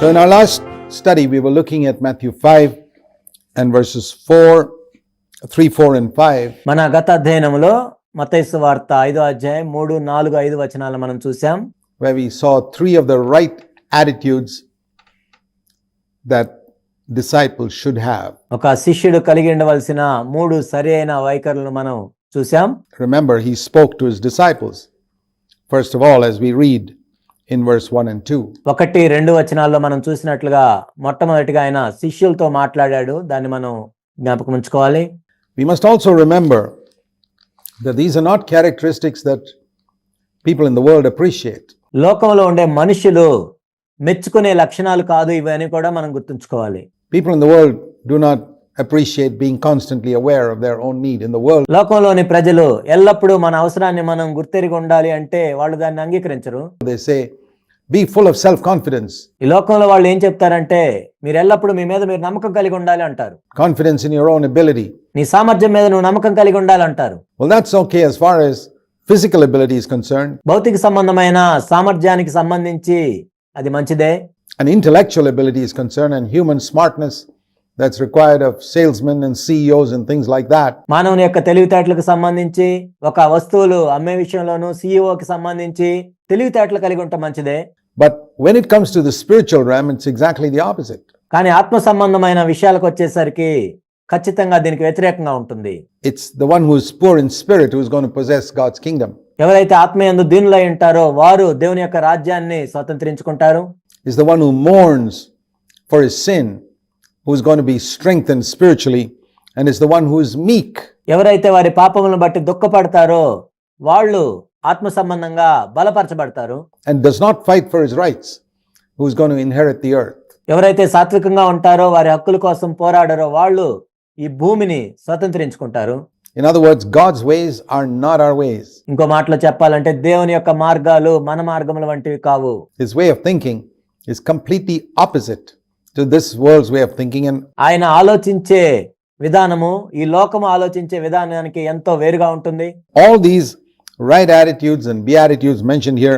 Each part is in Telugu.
So, in our last study, we were looking at Matthew 5 and verses 4, 3, 4, and 5. మన గత అధ్యయనంలో మతైసు వార్త ఐదో అధ్యాయం మూడు నాలుగు ఐదు వచనాలు మనం చూసాం where we saw three of the right attitudes that disciples should have. ఒక శిష్యుడు కలిగి ఉండవలసిన మూడు సరి అయిన వైఖరులను మనం చూసాం Remember, he spoke to his disciples, first of all, as we read in verse 1 and 2. ఒకటి రెండు వచనాల్లో మనం చూసినట్లుగా మొట్టమొదటిగా ఆయన శిష్యులతో మాట్లాడాడు దాన్ని మనం జ్ఞాపకం ఉంచుకోవాలి We must also remember that these are not characteristics that people in the world appreciate. లోకంలో ఉండే మనుషులు మెచ్చుకునే లక్షణాలు కాదు ఇవి అని కూడా మనం గుర్తుంచుకోవాలి People in the world do not appreciate being constantly aware of their own need in the world. లోకంలోని ప్రజలు ఎల్లప్పుడూ మన అవసరాన్ని మనం గుర్తెరిగి ఉండాలి అంటే వాళ్ళు దాన్ని అంగీకరించరు They say, be full of self confidence, ఈ లోకంలో వాళ్ళు ఏం చెప్తారంటే మీరు ఎల్లప్పుడూ మీ మీద మీరు నమ్మకం కలిగి ఉండాలి అంటారు confidence in your own ability. నీ సామర్థ్యం మీద నువ్వు నమ్మకం కలిగి ఉండాలి అంటారు Well, that's okay as far as physical ability is concerned. భౌతిక సంబంధమైన సామర్థ్యానికి సంబంధించి అది మంచిదే and intellectual ability is concerned and human smartness that's required of salesmen and CEOs and things like that. మానవుని యొక్క తెలివితేటలకు సంబంధించి ఒక వస్తువులు అమ్మే విషయంలోనూ సీఈఓకి సంబంధించి తెలివితేటలు కలిగి ఉంటే మంచిదే but when it comes to the spiritual realm it's exactly the opposite కానీ ఆత్మ సంబంధమైన విషయాలకు వచ్చేసరికి ఖచ్చితంగా దీనికి వ్యతిరేకంగా ఉంటుంది. It's the one who is poor in spirit who is gone to possess God's kingdom ఎవరైతే ఆత్మయందు దీనిలో ఉంటారో వారు దేవుని యొక్క రాజ్యాన్ని స్వతంత్రించుకుంటారు? Is the one who mourns for his sin who is gone to be strength and spiritually and is the one who is meek ఎవరైతే వారి పాపములను బట్టి దుఃఖపడతారో వాళ్ళు ఆత్మ సంబంధంగా బలపరచబడతారు. And does not fight for his rights who is going to inherit the earth ఎవరైతే సాత్వికంగా ఉంటారో వారి హక్కుల కోసం పోరాడారో వాళ్ళు ఈ భూమిని స్వతంత్రించుకుంటారు. In other words God's ways are not our ways ఇంకో మాటలో చెప్పాలంటే దేవుని యొక్క మార్గాలు మన మార్గముల వంటివి కావు. His way of thinking is completely opposite to this world's way of thinking and ఆయన ఆలోచించే విధానము ఈ లోకము ఆలోచించే విధానానికి ఎంతో వేరుగా ఉంటుంది. All these right attitudes and beatitudes mentioned here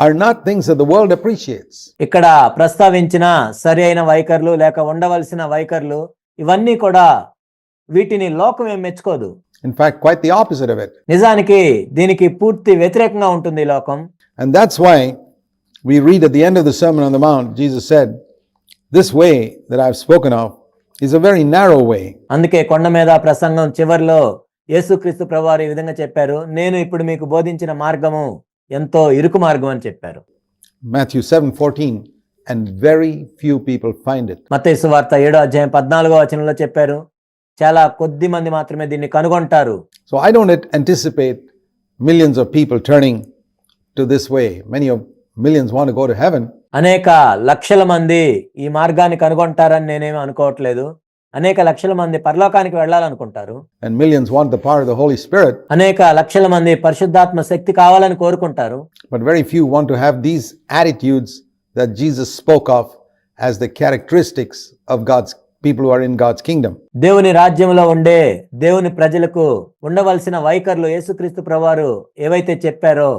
are not things that the world appreciates. ఇక్కడ ప్రస్తావించిన సరి అయిన వైఖరులు లేక ఉండవలసిన వైఖరులు ఇవన్నీ కూడా వీటిని లోకం ఏం మెచ్చుకోదు In fact, quite the opposite of it. నిజానికి దీనికి పూర్తి వ్యతిరేకంగా ఉంటుంది లోకం And that's why we read at the end of the Sermon on the Mount, Jesus said, This way that I've spoken of is a very narrow way. అందుకే కొండ మీద ప్రసంగం చివరిలో యేసుక్రీస్తు ప్రభువారు ఈ విధంగా చెప్పారు నేను ఇప్పుడు మీకు బోధించిన మార్గము ఎంతో ఇరుకు మార్గం అని చెప్పారు Matthew 7 14, and very few people find it. మత్తయి వార్త ఏడో అధ్యాయం పద్నాలుగో వచనంలో చెప్పారు చాలా కొద్ది మంది మాత్రమే దీన్ని కనుగొంటారు I don't anticipate millions of people turning to this way. Many of millions want to go to heaven, అనేక లక్షల మంది ఈ మార్గాన్ని కనుగొంటారని నేనేమి అనుకోవట్లేదు అనేక లక్షల మంది పరలోకానికి వెళ్ళాలనుకుంటారు and millions want the power of the Holy Spirit, అనేక లక్షల మంది పరిశుద్ధాత్మ శక్తి కావాలని కోరుకుంటారు but very few want to have these attitudes that Jesus spoke of as the characteristics of God's people who are in God's kingdom. దేవుని రాజ్యంలో ఉండే దేవుని ప్రజలకు ఉండవలసిన వైఖరులు యేసుక్రీస్తు ప్రభువారు ఏవైతే చెప్పారో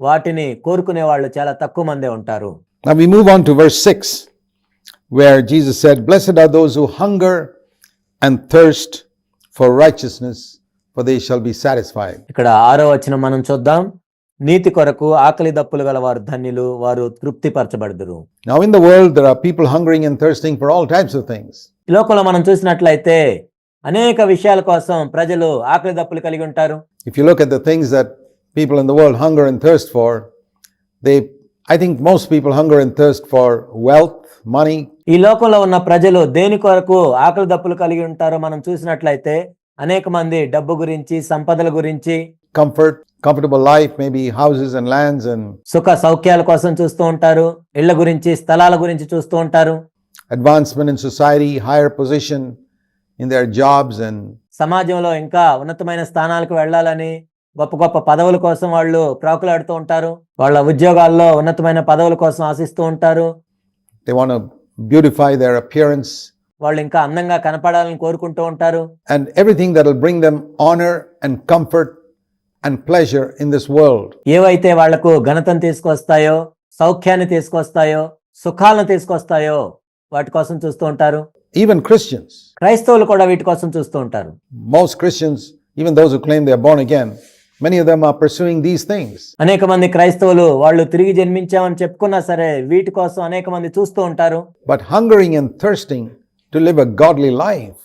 వాటిని కోరుకునే వాళ్ళు చాలా తక్కువ మందే ఉంటారు Now we move on to verse 6, where Jesus said, Blessed are those who hunger and thirst for righteousness, for they shall be satisfied. ఇక్కడ ఆరో వచనం మనం చూద్దాం నీతి కొరకు ఆకలి దప్పులు గల వారు ధన్యులు వారు తృప్తిపరచబడుదురు Now, in the world, there are people hungering and thirsting for all types of things. ఈ లోకంలో మనం చూసినట్లయితే అనేక విషయాల కోసం ప్రజలు ఆకలి దప్పులు కలిగి ఉంటారు If you look at the things that people in the world hunger and thirst for, they, I think most people hunger and thirst for wealth, money, ఈ లోకంలో ఉన్న ప్రజలు దేని కొరకు ఆకలి దప్పులు కలిగి ఉంటారో మనం చూసినట్లయితే అనేక మంది డబ్బు గురించి సంపదల గురించి comfort, comfortable life, maybe houses and lands, and సుఖ సౌఖ్యాల కోసం చూస్తూ ఉంటారు ఇళ్ళ గురించి స్థలాల గురించి చూస్తూ ఉంటారు. advancement in society, higher position in their jobs, and సమాజంలో ఇంకా ఉన్నతమైన స్థానాలకు వెళ్ళాలని గొప్ప గొప్ప పదవుల కోసం వాళ్ళు ప్రాకులాడుతూ ఉంటారు. వాళ్ళ ఉద్యోగాల్లో ఉన్నతమైన పదవుల కోసం ఆశిస్తూ ఉంటారు. They want beautify their appearance వాళ్ళు ఇంకా అందంగా కనపడాలని కోరుకుంటూ ఉంటారు. And everything that will bring them honour and comfort and pleasure in this world ఏవైతే వాళ్ళకు ఘనతను తీసుకొస్తాయో సౌఖ్యాన్ని తీసుకొస్తాయో సుఖాలను తీసుకొస్తాయో వాటి కోసం చూస్తూ ఉంటారు. ఈవెన్ క్రిస్టియన్స్ క్రైస్తవులు కూడా వీటి కోసం చూస్తూ ఉంటారు. Most Christians even those who claim they are born again many of them are pursuing these things. అనేక మంది క్రైస్తవులు వాళ్ళు తిరిగి జన్మించామని చెప్పుకున్నా సరే వీటి కోసం అనేక మంది చూస్తూ ఉంటారు But hungering and thirsting to live a godly life,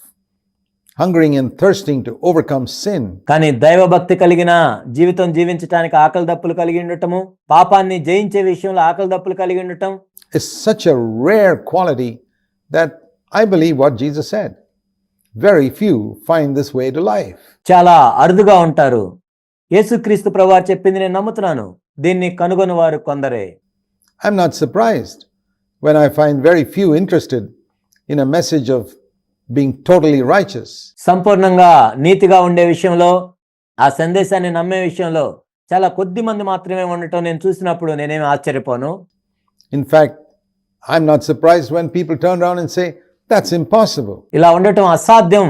hungering and thirsting to overcome sin, కానీ దైవభక్తి కలిగిన జీవితం జీవించడానికి ఆకలి దప్పులు కలిగి ఉండటము పాపాన్ని జయించే విషయంలో ఆకలి దప్పులు కలిగి ఉండటం is such a rare quality that I believe what Jesus said. Very few find this way to life. చాలా అరుదుగా ఉంటారు యేసుక్రీస్తు ప్రభువార్ చెప్పింది నేను నమ్ముతున్నాను. దీన్ని కనుగొని వారు కొందరే. I'm not surprised when I find very few interested in a message of being totally righteous సంపూర్ణంగా నీతిగా ఉండే విషయంలో ఆ సందేశాన్ని నమ్మే విషయంలో చాలా కొద్ది మంది మాత్రమే ఉండటం నేను చూసినప్పుడు నేనేమి ఆశ్చర్యపోను. In fact I'm not surprised when people turn round and say that's impossible ఇలా ఉండటం అసాధ్యం.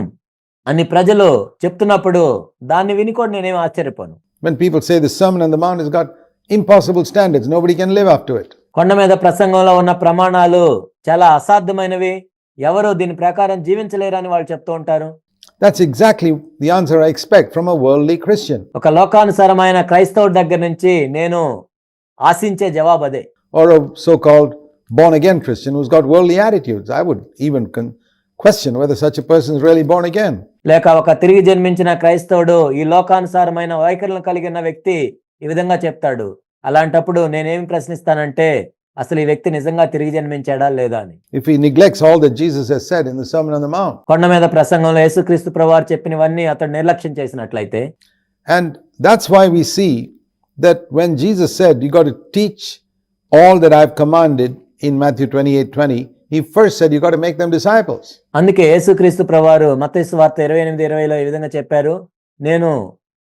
అని ప్రజలు చెప్తున్నప్పుడు దాన్ని విని కూడా నేనేమి ఆశ్చర్యపోను When people say the Sermon on the Mount has got impossible standards, nobody can live up to it. కొండ మీద ప్రసంగంలో ఉన్న ప్రమాణాలు చాలా అసాధ్యమైనవి ఎవరు దీని ప్రకారం జీవించలేరని వాళ్ళు చెప్తూ ఉంటారు That's exactly the answer I expect from a worldly Christian ఒక లోకానుసారమైన క్రైస్తవుడి దగ్గర నుంచి నేను ఆశించే జవాబు అదే or a so called born again Christian who's got worldly attitudes. I would even question whether such a person is really born again. లేక ఒక తిరిగి జన్మించిన క్రైస్తవుడు ఈ లోకానుసారమైన వైఖరులను కలిగిన వ్యక్తి ఈ విధంగా చెప్తాడు. అలాంటప్పుడు నేనేమి ప్రశ్నిస్తానంటే అసలు ఈ వ్యక్తి నిజంగా తిరిగి జన్మించాడా లేదా అని. If he neglects all that Jesus has said in the Sermon on the Mount. కొండ మీద ప్రసంగంలో యేసుక్రీస్తు ప్రభువారు చెప్పినవన్నీ అతడు నిర్లక్ష్యం చేసినట్లయితే. And that's why we see that when Jesus said, You got to teach all that I've commanded in Matthew 28 20, he first said, You got to make them disciples. అందుకే యేసుక్రీస్తు ప్రభువారు మత్తయి వార్త ఇరవై ఎనిమిది ఇరవైలో ఈ విధంగా చెప్పారు నేను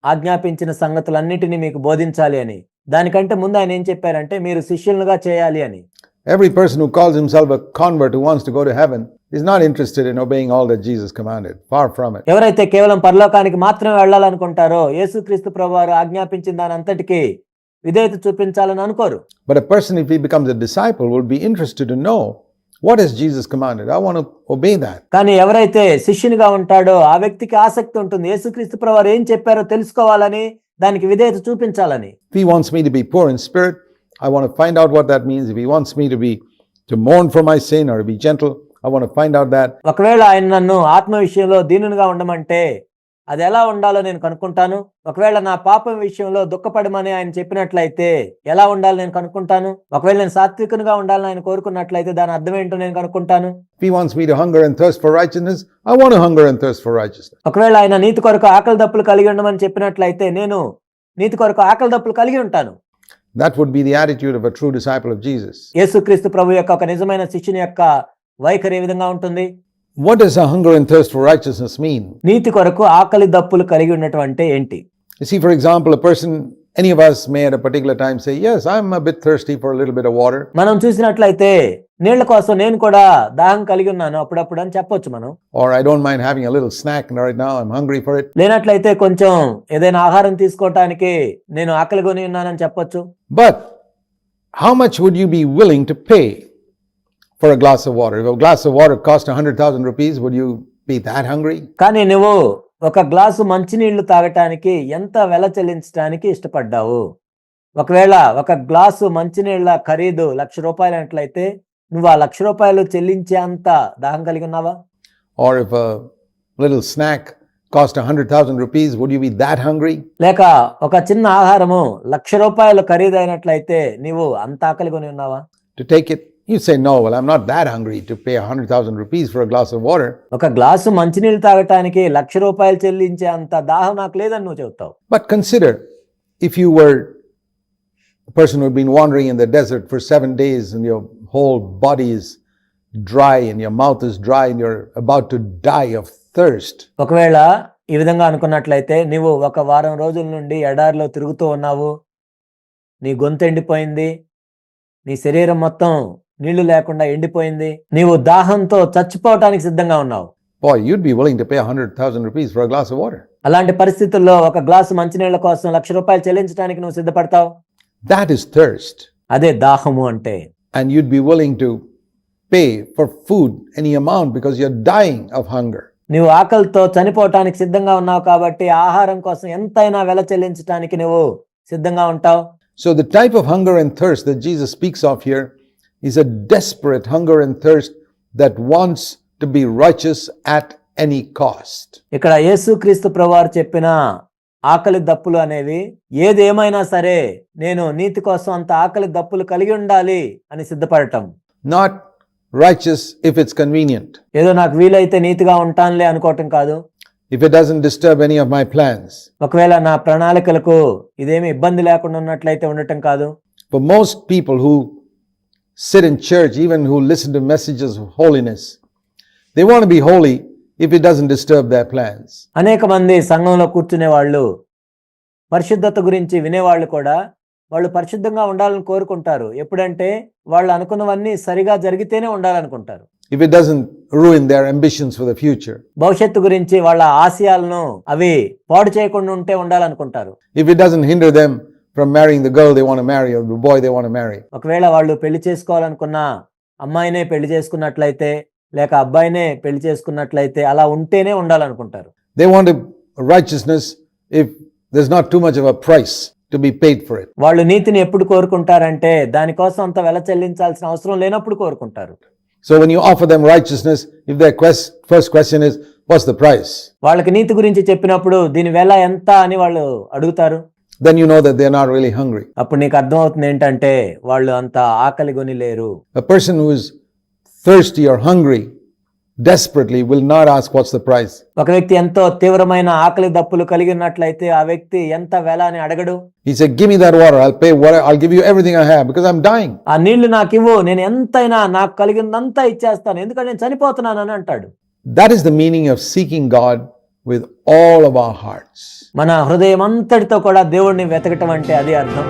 ఆజ్ఞాపించిన సంగతులన్నిటినీ మీకు బోధించాలి అని దానికంటే ముందు ఆయన ఏం చెప్పారంటే మీరు శిష్యులుగా చేయాలి అని Every person who calls himself a convert who wants to go to heaven is not interested in obeying all that Jesus commanded. Far from it. ఎవరైతే కేవలం పరలోకానికి మాత్రమే వెళ్ళాలనుకుంటారో యేసుక్రీస్తు ప్రభువారు ఆజ్ఞాపించిన దాని అంతటికి విధేయత చూపించాలని అనుకోరు But a person, if he becomes a disciple, will be interested to know what is Jesus commanded I want obey that కానీ ఎవరైతే శిష్యునిగా ఉంటాడో ఆ వ్యక్తికి ఆసక్తి ఉంటుంది. యేసుక్రీస్తు ప్రవర్ ఏం చెప్పారో తెలుసుకోవాలని దానికి విధేయత చూపించాలని. He wants me to be poor in spirit I want to find out what that means he wants me to be to మౌన్ for my sin or be gentle I want to find out that ఒకవేళ ఆయన నన్ను ఆత్మ విషయంలో దీనునిగా ఉండమంటే అది ఎలా ఉండాలో నేను కనుక్కుంటాను. ఒకవేళ నా పాపం విషయంలో దుఃఖపడమని ఆయన చెప్పినట్లయితే ఎలా ఉండాలో నేను కనుక్కుంటాను. ఒకవేళ నేను సాత్వికునిగా ఉండాలని ఆయన కోరుకున్నట్లయితే దాని అర్థం ఏంటో నేను కనుక్కుంటాను. If he wants me to hunger and thirst for righteousness, I want to hunger and thirst for righteousness. ఒకవేళ ఆయన నీతి కొరకు ఆకలి దప్పులు కలిగి ఉండమని చెప్పినట్లయితే నేను నీతి కొరకు ఆకలి దప్పులు కలిగి ఉంటాను. That would be the attitude of a true disciple of Jesus. యేసుక్రీస్తు ప్రభు యొక్క ఒక నిజమైన శిష్యుని యొక్క వైఖరి ఏ విధంగా ఉంటుంది? What does a hunger and thirst for righteousness mean? నీతి కొరకు ఆకలి దప్పులు కలిగి ఉన్నటువంటి ఏంటి You see, for example, a person, any of us may at a particular time say, Yes, I'm a bit thirsty for a little bit of water. మనం చూసినట్లయితే నీళ్ళ కోసం నేను కూడా దాహం కలిగి ఉన్నాను అప్పుడప్పుడు అని చెప్పొచ్చు మనం Or I don't mind having a little snack and right now I'm hungry for it. లేనట్లయితే కొంచెం ఏదైనా ఆహారం తీసుకోవటానికి నేను ఆకలి కొని ఉన్నానని చెప్పొచ్చు But how much would you be willing to pay for a glass of water? If a glass of water cost 100,000 rupees, would you be that hungry? కానీ నువ్వు ఒక గ్లాసు మంచినీళ్ళు తాగటానికి ఎంత వెల చెల్లించడానికి ఇష్టపడ్డావు ఒకవేళ ఒక గ్లాసు మంచినీళ్ళ ఖరీదు లక్ష రూపాయలు అట్లయితే నువ్వు ఆ లక్ష రూపాయలు చెల్లించే అంత దాహం కలిగి ఉన్నావా Or if a little snack cost 100,000 rupees, would you be that hungry? లేక ఒక చిన్న ఆహారము లక్ష రూపాయలు ఖరీదైనట్లయితే నీవు అంత ఆకలి కొని ఉన్నావా To take it? You say no well I'm not that hungry to pay hundred thousand rupees for glass of water ఒక గ్లాసు మంచినీళ్ళు తాగటానికి లక్ష రూపాయలు చెల్లించే అంత దాహం నాకు లేదని నువ్వు చెప్తావు but consider if you were person would been wandering in the desert for seven days in your whole body's dry in your mouth is dry in your about to die of thirst ఒకవేళ ఈ విధంగా అనుకున్నట్లయితే నువ్వు ఒక వారం రోజుల నుండి ఎడారిలో తిరుగుతూ ఉన్నావు. నీ గొంతు ఎండిపోయింది. నీ శరీరం మొత్తం నీళ్ళు లేకుండా ఎండిపోయింది నీవు దాహంతో చచ్చిపోవటానికి సిద్ధంగా ఉన్నావు Boy, you'd be willing to pay 100,000 rupees for a glass of water. అలాంటి పరిస్థితుల్లో ఒక గ్లాసు మంచినీళ్ళ కోసం లక్ష రూపాయలు చెల్లించడానికి నువ్వు సిద్ధపడతావు That is thirst. అదే దాహము అంటే and you'd be willing to pay for food any amount because you're dying of hunger. నువ్వు ఆకలితో చనిపోవటానికి సిద్ధంగా ఉన్నావు కాబట్టి ఆహారం కోసం ఎంతైనా వెల చెల్లించటానికి నువ్వు సిద్ధంగా ఉంటావు So, the type of hunger and thirst that Jesus speaks of here is a desperate hunger and thirst that wants to be righteous at any cost. ఇక్కడ యేసుక్రీస్తు ప్రభువారు చెప్పిన ఆకలి దప్పులు అనేవి ఏది ఏమైనా సరే నేను నీతి కోసం అంత ఆకలి దప్పులు కలిగి ఉండాలి అని సిద్ధపడటం Not righteous if it's convenient, ఏదో నాకు వీలైతే నీతిగా ఉంటానులే అనుకోవటం కాదు if it doesn't disturb any of my plans. ఒకవేళ నా ప్రణాళికలకు ఇదేమి ఇబ్బంది లేకుండా ఉన్నట్లయితే ఉండటం కాదు For most people who sit in church, even who listen to messages of holiness, they want to be holy if it doesn't disturb their plans. అనేక మంది సంఘంలో కూర్చునే వాళ్ళు పరిశుద్ధత గురించి వినేవాళ్ళు కూడా వాళ్ళు పరిశుద్ధంగా ఉండాలని కోరుకుంటారు ఎప్పుడంటే వాళ్ళు అనుకున్నవన్నీ సరిగా జరిగితేనే ఉండాలనుకుంటారు If it doesn't ruin their ambitions for the future. భవిష్యత్తు గురించి వాళ్ళ ఆశయాలను అవి పాడు చేయకుండా ఉంటే ఉండాలనుకుంటారు If it doesn't hinder them from marrying the girl they want to marry or the boy they want to marry. ఒకవేళ వాళ్ళు పెళ్ళి చేసుకోవాలనుకున్న అమ్మాయినే పెళ్ళి చేసుకున్నట్లయితే లేక అబ్బాయినే పెళ్ళి చేసుకున్నట్లయితే అలా ఉంటేనే ఉండాలనుకుంటారు They want a righteousness if there's not too much of a price to be paid for it. వాళ్ళు నీతిని ఎప్పుడు కోరుకుంటారంటే దానికోసం అంత వెల చెల్లించాల్సిన అవసరం లేనప్పుడు కోరుకుంటారు So when you offer them righteousness, if their quest, first question is, what's the price? వాళ్ళకి నీతి గురించి చెప్పినప్పుడు దీని వెల ఎంత అని వాళ్ళు అడుగుతారు Then you know that they're not really hungry. అప్పుడు నీకు అర్థమవుతుంది ఏంటంటే వాళ్ళు అంత ఆకలి కొని లేరు A person who is thirsty or hungry desperately will not ask what's the price. ఒక వ్యక్తి ఎంతో తీవ్రమైన ఆకలి దప్పులు కలిగి ఉన్నట్లయితే ఆ వ్యక్తి ఎంత వెల అని అడగడు He said, Give me that water, I'll pay what I'll give you everything I have because I'm dying. ఆ నీళ్ళు నాకు ఇవ్వు నేను ఎంతైనా నాకు కలిగిందంతా ఇచ్చేస్తాను ఎందుకంటే నేను చనిపోతున్నాను అని అంటాడు That is the meaning of seeking God with all of our మన హృదయం అంతటితో కూడా దేవుడిని వెతకటం అంటే అదే అర్థం.